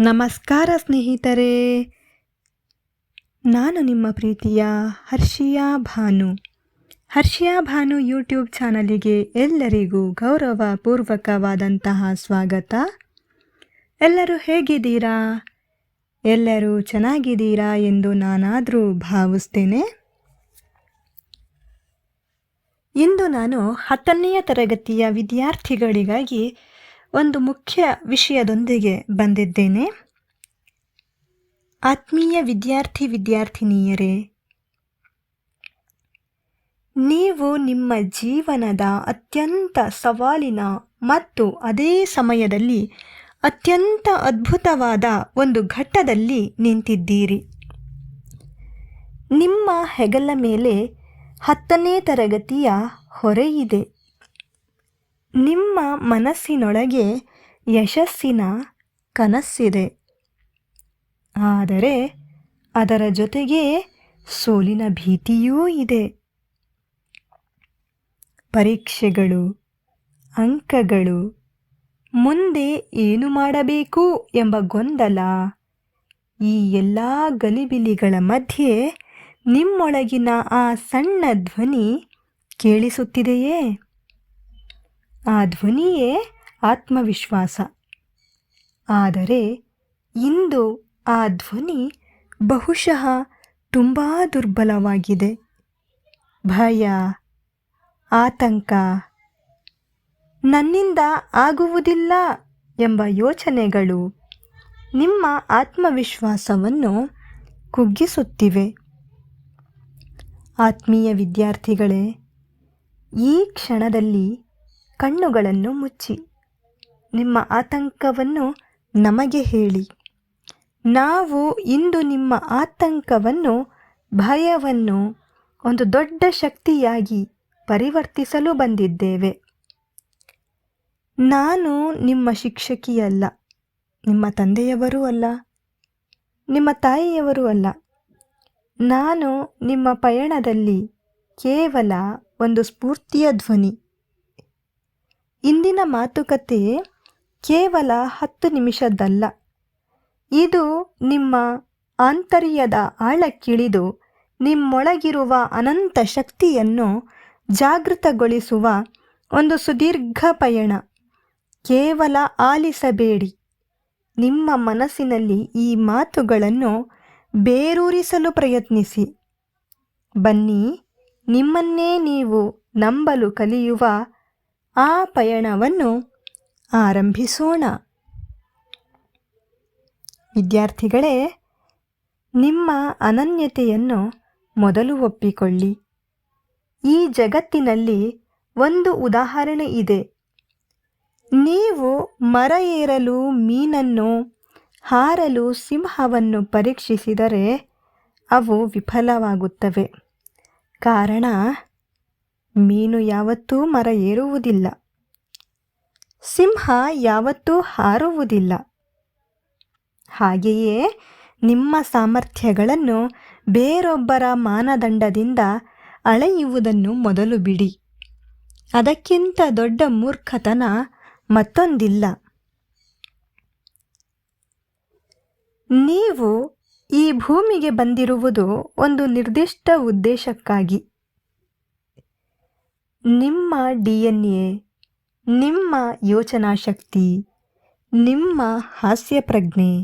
ನಮಸ್ಕಾರ ಸ್ನೇಹಿತರೆ. ನಾನು ನಿಮ್ಮ ಪ್ರೀತಿಯ ಹರ್ಷಿಯಾ ಭಾನು. ಹರ್ಷಿಯಾ ಭಾನು ಯೂಟ್ಯೂಬ್ ಚಾನಲಿಗೆ ಎಲ್ಲರಿಗೂ ಗೌರವಪೂರ್ವಕವಾದಂತಹ ಸ್ವಾಗತ. ಎಲ್ಲರೂ ಹೇಗಿದ್ದೀರಾ? ಎಲ್ಲರೂ ಚೆನ್ನಾಗಿದ್ದೀರಾ ಎಂದು ನಾನಾದರೂ ಭಾವಿಸ್ತೇನೆ. ಇಂದು ನಾನು ಹತ್ತನೆಯ ತರಗತಿಯ ವಿದ್ಯಾರ್ಥಿಗಳಿಗಾಗಿ ಒಂದು ಮುಖ್ಯ ವಿಷಯದೊಂದಿಗೆ ಬಂದಿದ್ದೇನೆ. ಆತ್ಮೀಯ ವಿದ್ಯಾರ್ಥಿ ವಿದ್ಯಾರ್ಥಿನಿಯರೇ, ನೀವು ನಿಮ್ಮ ಜೀವನದ ಅತ್ಯಂತ ಸವಾಲಿನ ಮತ್ತು ಅದೇ ಸಮಯದಲ್ಲಿ ಅತ್ಯಂತ ಅದ್ಭುತವಾದ ಒಂದು ಘಟ್ಟದಲ್ಲಿ ನಿಂತಿದ್ದೀರಿ. ನಿಮ್ಮ ಹೆಗಲ ಮೇಲೆ ಹತ್ತನೇ ತರಗತಿಯ ಹೊರೆಯಿದೆ ನಿಮ್ಮ ಮನಸ್ಸಿನೊಳಗೆ ಯಶಸ್ಸಿನ ಕನಸಿದೆ. ಆದರೆ ಅದರ ಜೊತೆಗೆ ಸೋಲಿನ ಭೀತಿಯೂ ಇದೆ. ಪರೀಕ್ಷೆಗಳು, ಅಂಕಗಳು, ಮುಂದೆ ಏನು ಮಾಡಬೇಕು ಎಂಬ ಗೊಂದಲ ಈ ಎಲ್ಲ ಗಲಿಬಿಲಿಗಳ ಮಧ್ಯೆ ನಿಮ್ಮೊಳಗಿನ ಆ ಸಣ್ಣ ಧ್ವನಿ ಕೇಳಿಸುತ್ತಿದೆಯೇ? ಆ ಧ್ವನಿಯೇ ಆತ್ಮವಿಶ್ವಾಸ. ಆದರೆ ಇಂದು ಆ ಧ್ವನಿ ಬಹುಶಃ ತುಂಬ ದುರ್ಬಲವಾಗಿದೆ. ಭಯ, ಆತಂಕ, ನನ್ನಿಂದ ಆಗುವುದಿಲ್ಲ ಎಂಬ ಯೋಚನೆಗಳು ನಿಮ್ಮ ಆತ್ಮವಿಶ್ವಾಸವನ್ನು ಕುಗ್ಗಿಸುತ್ತಿವೆ. ಆತ್ಮೀಯ ವಿದ್ಯಾರ್ಥಿಗಳೇ, ಈ ಕ್ಷಣದಲ್ಲಿ ಕಣ್ಣುಗಳನ್ನು ಮುಚ್ಚಿ. ನಿಮ್ಮ ಆತಂಕವನ್ನು ನಮಗೆ ಹೇಳಿ. ನಾವು ಇಂದು ನಿಮ್ಮ ಆತಂಕವನ್ನು, ಭಯವನ್ನು ಒಂದು ದೊಡ್ಡ ಶಕ್ತಿಯಾಗಿ ಪರಿವರ್ತಿಸಲು ಬಂದಿದ್ದೇವೆ. ನಾನು ನಿಮ್ಮ ಶಿಕ್ಷಕಿಯಲ್ಲ, ನಿಮ್ಮ ತಂದೆಯವರೂ ಅಲ್ಲ, ನಿಮ್ಮ ತಾಯಿಯವರೂ ಅಲ್ಲ. ನಾನು ನಿಮ್ಮ ಪಯಣದಲ್ಲಿ ಕೇವಲ ಒಂದು ಸ್ಫೂರ್ತಿಯ ಧ್ವನಿ. ಇಂದಿನ ಮಾತುಕತೆ ಕೇವಲ ಹತ್ತು ನಿಮಿಷದ್ದಲ್ಲ. ಇದು ನಿಮ್ಮ ಆಂತರ್ಯದ ಆಳಕ್ಕಿಳಿದು ನಿಮ್ಮೊಳಗಿರುವ ಅನಂತ ಶಕ್ತಿಯನ್ನು ಜಾಗೃತಗೊಳಿಸುವ ಒಂದು ಸುದೀರ್ಘ ಪಯಣ. ಕೇವಲ ಆಲಿಸಬೇಡಿ. ನಿಮ್ಮ ಮನಸ್ಸಿನಲ್ಲಿ ಈ ಮಾತುಗಳನ್ನು ಬೇರೂರಿಸಲು ಪ್ರಯತ್ನಿಸಿ. ಬನ್ನಿ, ನಿಮ್ಮನ್ನೇ ನೀವು ನಂಬಲು ಕಲಿಯುವ ಆ ಪಯಣವನ್ನು ಆರಂಭಿಸೋಣ. ವಿದ್ಯಾರ್ಥಿಗಳೇ, ನಿಮ್ಮ ಅನನ್ಯತೆಯನ್ನು ಮೊದಲು ಒಪ್ಪಿಕೊಳ್ಳಿ. ಈ ಜಗತ್ತಿನಲ್ಲಿ ಒಂದು ಉದಾಹರಣೆ ಇದೆ. ನೀವು ಮರ ಏರಲು ಮೀನನ್ನು, ಹಾರಲು ಸಿಂಹವನ್ನು ಪರೀಕ್ಷಿಸಿದರೆ ಅವು ವಿಫಲವಾಗುತ್ತವೆ. ಕಾರಣ ಮೀನು ಯಾವತ್ತೂ ಮರ ಏರುವುದಿಲ್ಲ. ಸಿಂಹ ಯಾವತ್ತೂ ಹಾರುವುದಿಲ್ಲ. ಹಾಗೆಯೇ ನಿಮ್ಮ ಸಾಮರ್ಥ್ಯಗಳನ್ನು ಬೇರೊಬ್ಬರ ಮಾನದಂಡದಿಂದ ಅಳೆಯುವುದನ್ನು ಮೊದಲು ಬಿಡಿ. ಅದಕ್ಕಿಂತ ದೊಡ್ಡ ಮೂರ್ಖತನ ಮತ್ತೊಂದಿಲ್ಲ. ನೀವು ಈ ಭೂಮಿಗೆ ಬಂದಿರುವುದು ಒಂದು ನಿರ್ದಿಷ್ಟ ಉದ್ದೇಶಕ್ಕಾಗಿ. ನಿಮ್ಮ ಡಿ ಎನ್ ಎ ನಿಮ್ಮ ಯೋಚನಾ ಶಕ್ತಿ ನಿಮ್ಮ ಹಾಸ್ಯ ಪ್ರಜ್ಞೆ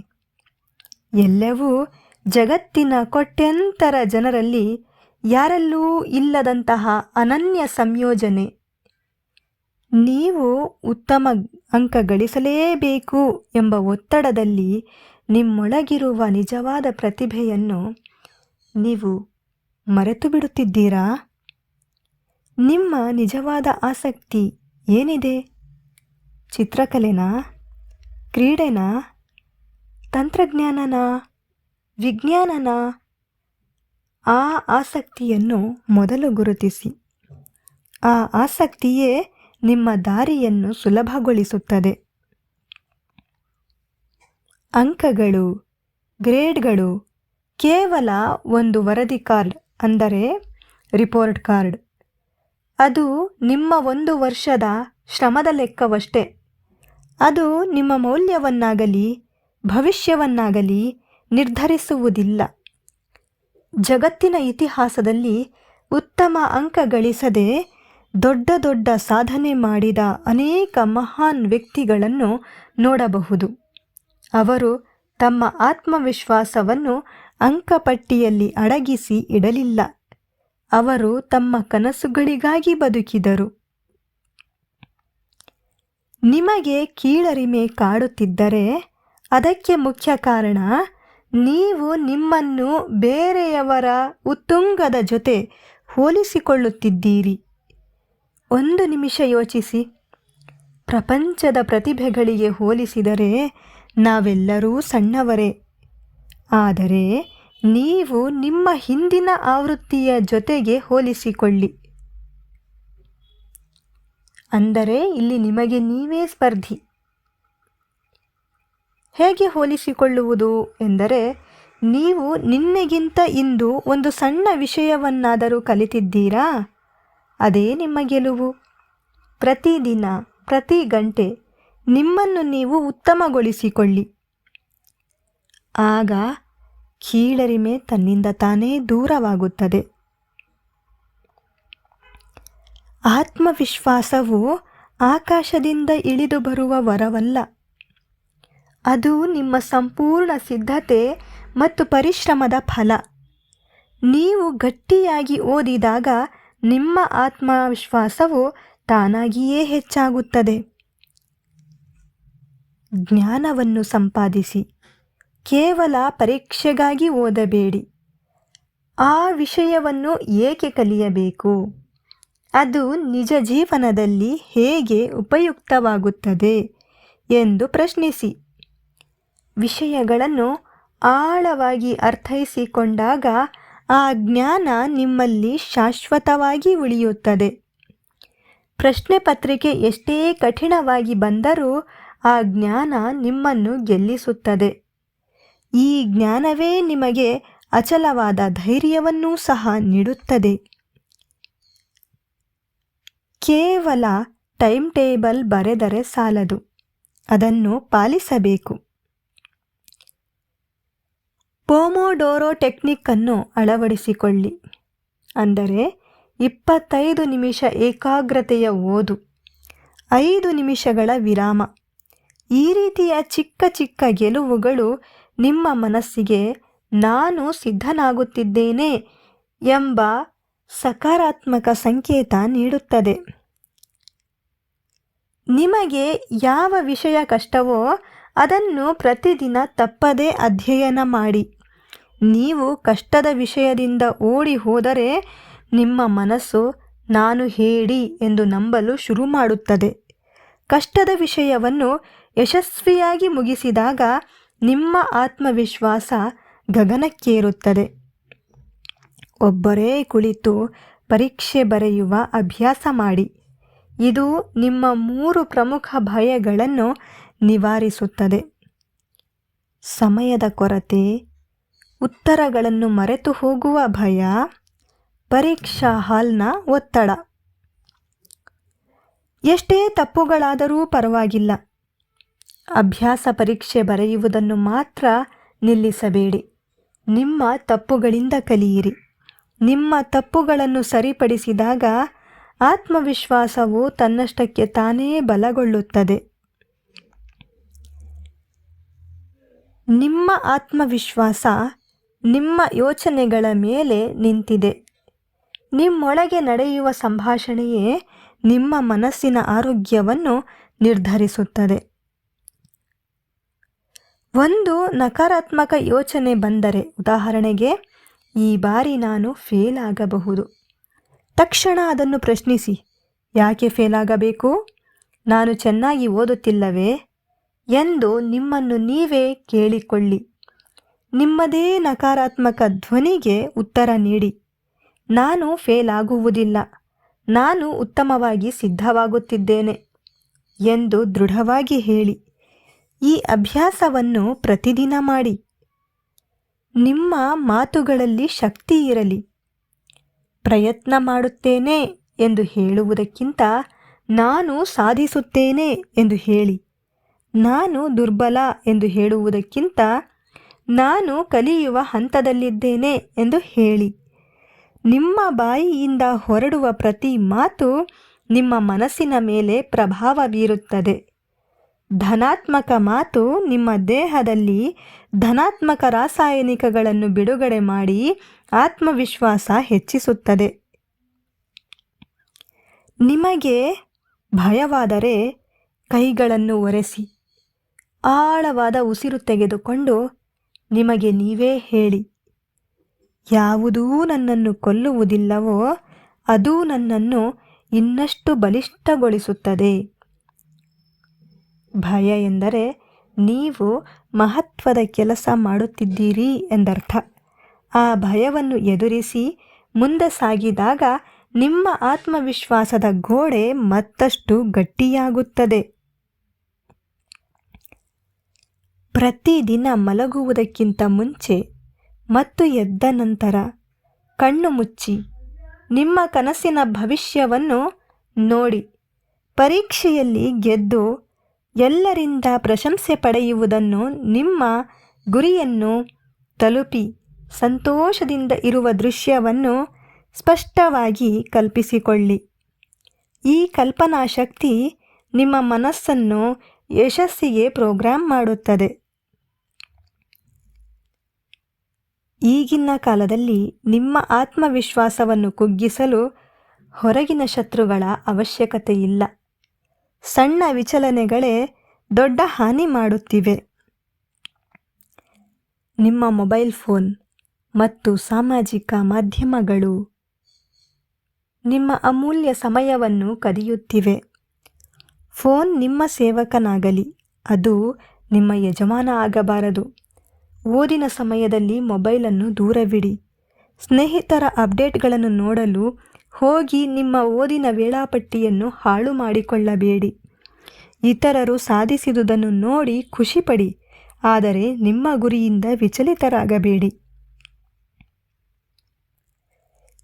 ಎಲ್ಲವೂ ಜಗತ್ತಿನ ಕೊಟ್ಟೆಂತರ ಜನರಲ್ಲಿ ಯಾರಲ್ಲೂ ಇಲ್ಲದಂತಹ ಅನನ್ಯ ಸಂಯೋಜನೆ. ನೀವು ಉತ್ತಮ ಅಂಕ ಗಳಿಸಲೇಬೇಕು ಎಂಬ ಒತ್ತಡದಲ್ಲಿ ನಿಮ್ಮೊಳಗಿರುವ ನಿಜವಾದ ಪ್ರತಿಭೆಯನ್ನು ನೀವು ಮರೆತು ಬಿಡುತ್ತಿದ್ದೀರಾ ನಿಮ್ಮ ನಿಜವಾದ ಆಸಕ್ತಿ ಏನಿದೆ? ಚಿತ್ರಕಲೆನಾ? ಕ್ರೀಡೆನಾ? ತಂತ್ರಜ್ಞಾನನ? ವಿಜ್ಞಾನನ? ಆ ಆಸಕ್ತಿಯನ್ನು ಮೊದಲು ಗುರುತಿಸಿ. ಆ ಆಸಕ್ತಿಯೇ ನಿಮ್ಮ ದಾರಿಯನ್ನು ಸುಲಭಗೊಳಿಸುತ್ತದೆ. ಅಂಕಗಳು, ಗ್ರೇಡ್ಗಳು ಕೇವಲ ಒಂದು ವರದಿ ಕಾರ್ಡ್ ಅಂದರೆ ರಿಪೋರ್ಟ್ ಕಾರ್ಡ್. ಅದು ನಿಮ್ಮ ಒಂದು ವರ್ಷದ ಶ್ರಮದ ಲೆಕ್ಕವಷ್ಟೇ. ಅದು ನಿಮ್ಮ ಮೌಲ್ಯವನ್ನಾಗಲಿ, ಭವಿಷ್ಯವನ್ನಾಗಲಿ ನಿರ್ಧರಿಸುವುದಿಲ್ಲ. ಜಗತ್ತಿನ ಇತಿಹಾಸದಲ್ಲಿ ಉತ್ತಮ ಅಂಕ ಗಳಿಸದೆ ದೊಡ್ಡ ದೊಡ್ಡ ಸಾಧನೆ ಮಾಡಿದ ಅನೇಕ ಮಹಾನ್ ವ್ಯಕ್ತಿಗಳನ್ನು ನೋಡಬಹುದು. ಅವರು ತಮ್ಮ ಆತ್ಮವಿಶ್ವಾಸವನ್ನು ಅಂಕಪಟ್ಟಿಯಲ್ಲಿ ಅಡಗಿಸಿ ಇಡಲಿಲ್ಲ. ಅವರು ತಮ್ಮ ಕನಸುಗಳಿಗಾಗಿ ಬದುಕಿದರು. ನಿಮಗೆ ಕೀಳರಿಮೆ ಕಾಡುತ್ತಿದ್ದರೆ ಅದಕ್ಕೆ ಮುಖ್ಯ ಕಾರಣ ನೀವು ನಿಮ್ಮನ್ನು ಬೇರೆಯವರ ಉತ್ತುಂಗದ ಜೊತೆ ಹೋಲಿಸಿಕೊಳ್ಳುತ್ತಿದ್ದೀರಿ. ಒಂದು ನಿಮಿಷ ಯೋಚಿಸಿ. ಪ್ರಪಂಚದ ಪ್ರತಿಭೆಗಳಿಗೆ ಹೋಲಿಸಿದರೆ ನಾವೆಲ್ಲರೂ ಸಣ್ಣವರೇ. ಆದರೆ ನೀವು ನಿಮ್ಮ ಹಿಂದಿನ ಆವೃತ್ತಿಯ ಜೊತೆಗೆ ಹೋಲಿಸಿಕೊಳ್ಳಿ. ಅಂದರೆ ಇಲ್ಲಿ ನಿಮಗೆ ನೀವೇ ಸ್ಪರ್ಧಿ. ಹೇಗೆ ಹೋಲಿಸಿಕೊಳ್ಳುವುದು ಎಂದರೆ, ನೀವು ನಿನ್ನೆಗಿಂತ ಇಂದು ಒಂದು ಸಣ್ಣ ವಿಷಯವನ್ನಾದರೂ ಕಲಿತಿದ್ದೀರಾ? ಅದೇ ನಿಮ್ಮ ಗೆಲುವು. ಪ್ರತಿದಿನ, ಪ್ರತಿ ಗಂಟೆ ನಿಮ್ಮನ್ನು ನೀವು ಉತ್ತಮಗೊಳಿಸಿಕೊಳ್ಳಿ. ಆಗ ಕೀಳರಿಮೆ ತನ್ನಿಂದ ತಾನೇ ದೂರವಾಗುತ್ತದೆ. ಆತ್ಮವಿಶ್ವಾಸವು ಆಕಾಶದಿಂದ ಇಳಿದು ಬರುವ ವರವಲ್ಲ. ಅದು ನಿಮ್ಮ ಸಂಪೂರ್ಣ ಸಿದ್ಧತೆ ಮತ್ತು ಪರಿಶ್ರಮದ ಫಲ. ನೀವು ಗಟ್ಟಿಯಾಗಿ ಓದಿದಾಗ ನಿಮ್ಮ ಆತ್ಮವಿಶ್ವಾಸವು ತಾನಾಗಿಯೇ ಹೆಚ್ಚಾಗುತ್ತದೆ. ಜ್ಞಾನವನ್ನು ಸಂಪಾದಿಸಿ. ಕೇವಲ ಪರೀಕ್ಷೆಗಾಗಿ ಓದಬೇಡಿ. ಆ ವಿಷಯವನ್ನು ಏಕೆ ಕಲಿಯಬೇಕು? ಅದು ನಿಜ ಜೀವನದಲ್ಲಿ ಹೇಗೆ ಉಪಯುಕ್ತವಾಗುತ್ತದೆ ಎಂದು ಪ್ರಶ್ನಿಸಿ. ವಿಷಯಗಳನ್ನು ಆಳವಾಗಿ ಅರ್ಥೈಸಿಕೊಂಡಾಗ ಆ ಜ್ಞಾನ ನಿಮ್ಮಲ್ಲಿ ಶಾಶ್ವತವಾಗಿ ಉಳಿಯುತ್ತದೆ. ಪ್ರಶ್ನೆ ಪತ್ರಿಕೆ ಎಷ್ಟೇ ಕಠಿಣವಾಗಿ ಬಂದರೂ ಆ ಜ್ಞಾನ ನಿಮ್ಮನ್ನು ಗೆಲ್ಲಿಸುತ್ತದೆ. ಈ ಜ್ಞಾನವೇ ನಿಮಗೆ ಅಚಲವಾದ ಧೈರ್ಯವನ್ನೂ ಸಹ ನೀಡುತ್ತದೆ. ಕೇವಲ ಟೈಮ್ ಟೇಬಲ್ ಬರೆದರೆ ಸಾಲದು. ಅದನ್ನು ಪಾಲಿಸಬೇಕು. ಪೋಮೋಡೋರೋ ಟೆಕ್ನಿಕ್ ಅನ್ನು ಅಳವಡಿಸಿಕೊಳ್ಳಿ. ಅಂದರೆ ಇಪ್ಪತ್ತೈದು ನಿಮಿಷ ಏಕಾಗ್ರತೆಯ ಓದು. ಐದು ನಿಮಿಷಗಳ ವಿರಾಮ. ಈ ರೀತಿಯ ಚಿಕ್ಕ ಚಿಕ್ಕ ಗೆಲುವುಗಳು ನಿಮ್ಮ ಮನಸ್ಸಿಗೆ ನಾನು ಸಿದ್ಧನಾಗುತ್ತಿದ್ದೇನೆ ಎಂಬ ಸಕಾರಾತ್ಮಕ ಸಂಕೇತ ನೀಡುತ್ತದೆ. ನಿಮಗೆ ಯಾವ ವಿಷಯ ಕಷ್ಟವೋ ಅದನ್ನು ಪ್ರತಿದಿನ ತಪ್ಪದೇ ಅಧ್ಯಯನ ಮಾಡಿ. ನೀವು ಕಷ್ಟದ ವಿಷಯದಿಂದ ಓಡಿ ಹೋದರೆ ನಿಮ್ಮ ಮನಸ್ಸು ನಾನು ಹೇಳಿ ಎಂದು ನಂಬಲು ಶುರು ಮಾಡುತ್ತದೆ. ಕಷ್ಟದ ವಿಷಯವನ್ನು ಯಶಸ್ವಿಯಾಗಿ ಮುಗಿಸಿದಾಗ ನಿಮ್ಮ ಆತ್ಮವಿಶ್ವಾಸ ಗಗನಕ್ಕೇರುತ್ತದೆ. ಒಬ್ಬರೇ ಕುಳಿತು ಪರೀಕ್ಷೆ ಬರೆಯುವ ಅಭ್ಯಾಸ ಮಾಡಿ. ಇದು ನಿಮ್ಮ ಮೂರು ಪ್ರಮುಖ ಭಯಗಳನ್ನು ನಿವಾರಿಸುತ್ತದೆ. ಸಮಯದ ಕೊರತೆ, ಉತ್ತರಗಳನ್ನು ಮರೆತು ಹೋಗುವ ಭಯ, ಪರೀಕ್ಷಾ ಹಾಲ್ನ ಒತ್ತಡ. ಎಷ್ಟೇ ತಪ್ಪುಗಳಾದರೂ ಪರವಾಗಿಲ್ಲ. ಅಭ್ಯಾಸ ಪರೀಕ್ಷೆ ಬರೆಯುವುದನ್ನು ಮಾತ್ರ ನಿಲ್ಲಿಸಬೇಡಿ. ನಿಮ್ಮ ತಪ್ಪುಗಳಿಂದ ಕಲಿಯಿರಿ. ನಿಮ್ಮ ತಪ್ಪುಗಳನ್ನು ಸರಿಪಡಿಸಿದಾಗ ಆತ್ಮವಿಶ್ವಾಸವು ತನ್ನಷ್ಟಕ್ಕೆ ತಾನೇ ಬಲಗೊಳ್ಳುತ್ತದೆ. ನಿಮ್ಮ ಆತ್ಮವಿಶ್ವಾಸ ನಿಮ್ಮ ಯೋಚನೆಗಳ ಮೇಲೆ ನಿಂತಿದೆ. ನಿಮ್ಮೊಳಗೆ ನಡೆಯುವ ಸಂಭಾಷಣೆಯೇ ನಿಮ್ಮ ಮನಸ್ಸಿನ ಆರೋಗ್ಯವನ್ನು ನಿರ್ಧರಿಸುತ್ತದೆ. ಒಂದು ನಕಾರಾತ್ಮಕ ಯೋಚನೆ ಬಂದರೆ, ಉದಾಹರಣೆಗೆ, ಈ ಬಾರಿ ನಾನು ಫೇಲ್ ಆಗಬಹುದು. ತಕ್ಷಣ ಅದನ್ನು ಪ್ರಶ್ನಿಸಿ, ಯಾಕೆ ಫೇಲ್ ಆಗಬೇಕು? ನಾನು ಚೆನ್ನಾಗಿ ಓದುತ್ತಿಲ್ಲವೇ? ಎಂದು ನಿಮ್ಮನ್ನು ನೀವೇ ಕೇಳಿಕೊಳ್ಳಿ. ನಿಮ್ಮದೇ ನಕಾರಾತ್ಮಕ ಧ್ವನಿಗೆ ಉತ್ತರ ನೀಡಿ. ನಾನು ಫೇಲ್ ಆಗುವುದಿಲ್ಲ. ನಾನು ಉತ್ತಮವಾಗಿ ಸಿದ್ಧವಾಗುತ್ತಿದ್ದೇನೆ ಎಂದು ದೃಢವಾಗಿ ಹೇಳಿ. ಈ ಅಭ್ಯಾಸವನ್ನು ಪ್ರತಿದಿನ ಮಾಡಿ. ನಿಮ್ಮ ಮಾತುಗಳಲ್ಲಿ ಶಕ್ತಿ ಇರಲಿ. ಪ್ರಯತ್ನ ಮಾಡುತ್ತೇನೆ ಎಂದು ಹೇಳುವುದಕ್ಕಿಂತ ನಾನು ಸಾಧಿಸುತ್ತೇನೆ ಎಂದು ಹೇಳಿ. ನಾನು ದುರ್ಬಲ ಎಂದು ಹೇಳುವುದಕ್ಕಿಂತ ನಾನು ಕಲಿಯುವ ಹಂತದಲ್ಲಿದ್ದೇನೆ ಎಂದು ಹೇಳಿ. ನಿಮ್ಮ ಬಾಯಿಯಿಂದ ಹೊರಡುವ ಪ್ರತಿ ಮಾತು ನಿಮ್ಮ ಮನಸ್ಸಿನ ಮೇಲೆ ಪ್ರಭಾವ ಬೀರುತ್ತದೆ. ಧನಾತ್ಮಕ ಮಾತು ನಿಮ್ಮ ದೇಹದಲ್ಲಿ ಧನಾತ್ಮಕ ರಾಸಾಯನಿಕಗಳನ್ನು ಬಿಡುಗಡೆ ಮಾಡಿ ಆತ್ಮವಿಶ್ವಾಸ ಹೆಚ್ಚಿಸುತ್ತದೆ. ನಿಮಗೆ ಭಯವಾದರೆ ಕೈಗಳನ್ನು ಒರೆಸಿ, ಆಳವಾದ ಉಸಿರು ತೆಗೆದುಕೊಂಡು ನಿಮಗೆ ನೀವೇ ಹೇಳಿ, ಯಾವುದೂ ನನ್ನನ್ನು ಕೊಲ್ಲುವುದಿಲ್ಲವೋ ಅದು ನನ್ನನ್ನು ಇನ್ನಷ್ಟು ಬಲಿಷ್ಠಗೊಳಿಸುತ್ತದೆ. ಭಯ ಎಂದರೆ ನೀವು ಮಹತ್ವದ ಕೆಲಸ ಮಾಡುತ್ತಿದ್ದೀರಿ ಎಂದರ್ಥ. ಆ ಭಯವನ್ನು ಎದುರಿಸಿ ಮುಂದೆ ಸಾಗಿದಾಗ ನಿಮ್ಮ ಆತ್ಮವಿಶ್ವಾಸದ ಗೋಡೆ ಮತ್ತಷ್ಟು ಗಟ್ಟಿಯಾಗುತ್ತದೆ. ಪ್ರತಿದಿನ ಮಲಗುವುದಕ್ಕಿಂತ ಮುಂಚೆ ಮತ್ತು ಎದ್ದ ನಂತರ ಕಣ್ಣು ಮುಚ್ಚಿ ನಿಮ್ಮ ಕನಸಿನ ಭವಿಷ್ಯವನ್ನು ನೋಡಿ, ಪರೀಕ್ಷೆಯಲ್ಲಿ ಗೆದ್ದು ಎಲ್ಲರಿಂದ ಪ್ರಶಂಸೆ ಪಡೆಯುವುದನ್ನು ನಿಮ್ಮ ಗುರಿಯನ್ನು ತಲುಪಿ ಸಂತೋಷದಿಂದ ಇರುವ ದೃಶ್ಯವನ್ನು ಸ್ಪಷ್ಟವಾಗಿ ಕಲ್ಪಿಸಿಕೊಳ್ಳಿ. ಈ ಕಲ್ಪನಾ ಶಕ್ತಿ ನಿಮ್ಮ ಮನಸ್ಸನ್ನು ಯಶಸ್ಸಿಗೆ ಪ್ರೋಗ್ರಾಮ್ ಮಾಡುತ್ತದೆ. ಈಗಿನ ಕಾಲದಲ್ಲಿ ನಿಮ್ಮ ಆತ್ಮವಿಶ್ವಾಸವನ್ನು ಕುಗ್ಗಿಸಲು ಹೊರಗಿನ ಶತ್ರುಗಳ ಅವಶ್ಯಕತೆ ಇಲ್ಲ ಸಣ್ಣ ವಿಚಲನೆಗಳೇ ದೊಡ್ಡ ಹಾನಿ ಮಾಡುತ್ತಿವೆ. ನಿಮ್ಮ ಮೊಬೈಲ್ ಫೋನ್ ಮತ್ತು ಸಾಮಾಜಿಕ ಮಾಧ್ಯಮಗಳು ನಿಮ್ಮ ಅಮೂಲ್ಯ ಸಮಯವನ್ನು ಕದಿಯುತ್ತಿವೆ. ಫೋನ್ ನಿಮ್ಮ ಸೇವಕನಾಗಲಿ, ಅದು ನಿಮ್ಮ ಯಜಮಾನ ಆಗಬಾರದು. ಓದಿನ ಸಮಯದಲ್ಲಿ ಮೊಬೈಲನ್ನು ದೂರವಿಡಿ. ಸ್ನೇಹಿತರ ಅಪ್ಡೇಟ್ಗಳನ್ನು ನೋಡಲು ಹೋಗಿ ನಿಮ್ಮ ಓದಿನ ವೇಳಾಪಟ್ಟಿಯನ್ನು ಹಾಳು ಮಾಡಿಕೊಳ್ಳಬೇಡಿ. ಇತರರು ಸಾಧಿಸಿದುದನ್ನು ನೋಡಿ ಖುಷಿಪಡಿ, ಆದರೆ ನಿಮ್ಮ ಗುರಿಯಿಂದ ವಿಚಲಿತರಾಗಬೇಡಿ.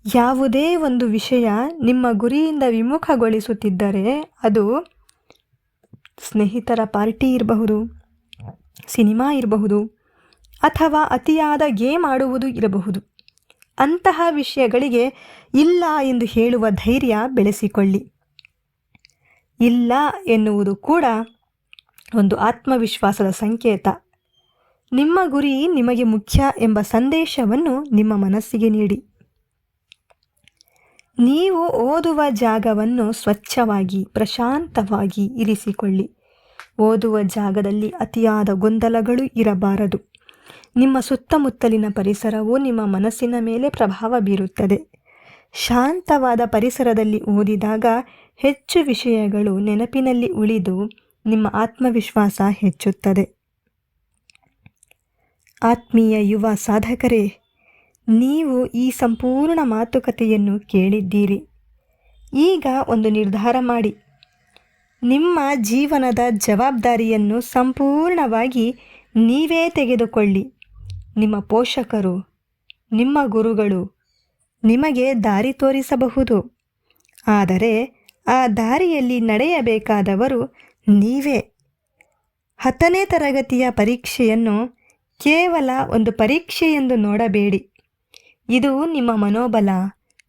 ಯಾವುದೇ ಒಂದು ವಿಷಯ ನಿಮ್ಮ ಗುರಿಯಿಂದ ವಿಮುಖಗೊಳಿಸುತ್ತಿದ್ದರೆ ಅದು ಸ್ನೇಹಿತರ ಪಾರ್ಟಿ ಇರಬಹುದು, ಸಿನಿಮಾ ಇರಬಹುದು, ಅಥವಾ ಅತಿಯಾದ ಗೇಮ್ ಆಡುವುದು ಇರಬಹುದು. ಅಂತಹ ವಿಷಯಗಳಿಗೆ ಇಲ್ಲ ಎಂದು ಹೇಳುವ ಧೈರ್ಯ ಬೆಳೆಸಿಕೊಳ್ಳಿ. ಇಲ್ಲ ಎನ್ನುವುದು ಕೂಡ ಒಂದು ಆತ್ಮವಿಶ್ವಾಸದ ಸಂಕೇತ. ನಿಮ್ಮ ಗುರಿ ನಿಮಗೆ ಮುಖ್ಯ ಎಂಬ ಸಂದೇಶವನ್ನು ನಿಮ್ಮ ಮನಸ್ಸಿಗೆ ನೀಡಿ. ನೀವು ಓದುವ ಜಾಗವನ್ನು ಸ್ವಚ್ಛವಾಗಿ, ಪ್ರಶಾಂತವಾಗಿ ಇರಿಸಿಕೊಳ್ಳಿ. ಓದುವ ಜಾಗದಲ್ಲಿ ಅತಿಯಾದ ಗೊಂದಲಗಳು ಇರಬಾರದು. ನಿಮ್ಮ ಸುತ್ತಮುತ್ತಲಿನ ಪರಿಸರವು ನಿಮ್ಮ ಮನಸ್ಸಿನ ಮೇಲೆ ಪ್ರಭಾವ ಬೀರುತ್ತದೆ. ಶಾಂತವಾದ ಪರಿಸರದಲ್ಲಿ ಓದಿದಾಗ ಹೆಚ್ಚು ವಿಷಯಗಳು ನೆನಪಿನಲ್ಲಿ ಉಳಿದು ನಿಮ್ಮ ಆತ್ಮವಿಶ್ವಾಸ ಹೆಚ್ಚುತ್ತದೆ. ಆತ್ಮೀಯ ಯುವ ಸಾಧಕರೇ, ನೀವು ಈ ಸಂಪೂರ್ಣ ಮಾತುಕತೆಯನ್ನು ಕೇಳಿದ್ದೀರಿ. ಈಗ ಒಂದು ನಿರ್ಧಾರ ಮಾಡಿ. ನಿಮ್ಮ ಜೀವನದ ಜವಾಬ್ದಾರಿಯನ್ನು ಸಂಪೂರ್ಣವಾಗಿ ನೀವೇ ತೆಗೆದುಕೊಳ್ಳಿ. ನಿಮ್ಮ ಪೋಷಕರು, ನಿಮ್ಮ ಗುರುಗಳು ನಿಮಗೆ ದಾರಿ ತೋರಿಸಬಹುದು. ಆದರೆ ಆ ದಾರಿಯಲ್ಲಿ ನಡೆಯಬೇಕಾದವರು ನೀವೇ. ಹತ್ತನೇ ತರಗತಿಯ ಪರೀಕ್ಷೆಯನ್ನು ಕೇವಲ ಒಂದು ಪರೀಕ್ಷೆ ಎಂದು ನೋಡಬೇಡಿ. ಇದು ನಿಮ್ಮ ಮನೋಬಲ,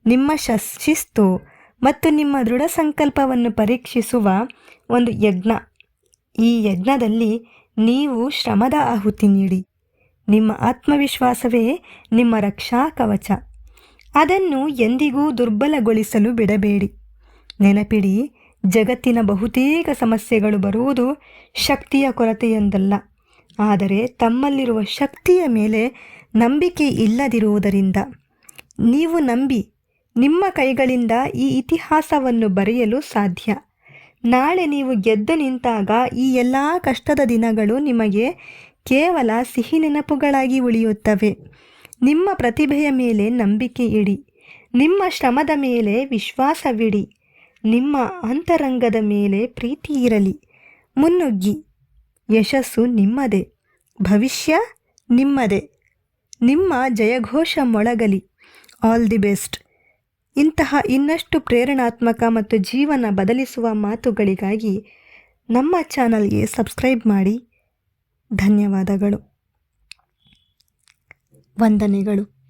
ನಿಮ್ಮ ಶಸ್, ಶಿಸ್ತು ಮತ್ತು ನಿಮ್ಮ ದೃಢ ಸಂಕಲ್ಪವನ್ನು ಪರೀಕ್ಷಿಸುವ ಒಂದು ಯಜ್ಞ. ಈ ಯಜ್ಞದಲ್ಲಿ ನೀವು ಶ್ರಮದ ಆಹುತಿ ನೀಡಿ. ನಿಮ್ಮ ಆತ್ಮವಿಶ್ವಾಸವೇ ನಿಮ್ಮ ರಕ್ಷಾ ಕವಚ. ಅದನ್ನು ಎಂದಿಗೂ ದುರ್ಬಲಗೊಳಿಸಲು ಬಿಡಬೇಡಿ. ನೆನಪಿಡಿ, ಜಗತ್ತಿನ ಬಹುತೇಕ ಸಮಸ್ಯೆಗಳು ಬರುವುದು ಶಕ್ತಿಯ ಕೊರತೆಯೊಂದಲ್ಲ. ಆದರೆ ತಮ್ಮಲ್ಲಿರುವ ಶಕ್ತಿಯ ಮೇಲೆ ನಂಬಿಕೆ ಇಲ್ಲದಿರುವುದರಿಂದ. ನೀವು ನಂಬಿ, ನಿಮ್ಮ ಕೈಗಳಿಂದ ಈ ಇತಿಹಾಸವನ್ನು ಬರೆಯಲು ಸಾಧ್ಯ. ನಾಳೆ ನೀವು ಗೆದ್ದು ನಿಂತಾಗ ಈ ಎಲ್ಲ ಕಷ್ಟದ ದಿನಗಳು ನಿಮಗೆ ಕೇವಲ ಸಿಹಿ ನೆನಪುಗಳಾಗಿ ಉಳಿಯುತ್ತವೆ. ನಿಮ್ಮ ಪ್ರತಿಭೆಯ ಮೇಲೆ ನಂಬಿಕೆ ಇಡಿ. ನಿಮ್ಮ ಶ್ರಮದ ಮೇಲೆ ವಿಶ್ವಾಸವಿಡಿ. ನಿಮ್ಮ ಅಂತರಂಗದ ಮೇಲೆ ಪ್ರೀತಿ ಇರಲಿ. ಮುನ್ನುಗ್ಗಿ. ಯಶಸ್ಸು ನಿಮ್ಮದೇ. ಭವಿಷ್ಯ ನಿಮ್ಮದೇ. ನಿಮ್ಮ ಜಯಘೋಷ ಮೊಳಗಲಿ. ಆಲ್ ದಿ ಬೆಸ್ಟ್ ಇಂತಹ ಇನ್ನಷ್ಟು ಪ್ರೇರಣಾತ್ಮಕ ಮತ್ತು ಜೀವನ ಬದಲಿಸುವ ಮಾತುಗಳಿಗಾಗಿ ನಮ್ಮ ಚಾನಲ್ಗೆ ಸಬ್ಸ್ಕ್ರೈಬ್ ಮಾಡಿ. ಧನ್ಯವಾದಗಳು. ವಂದನೆಗಳು.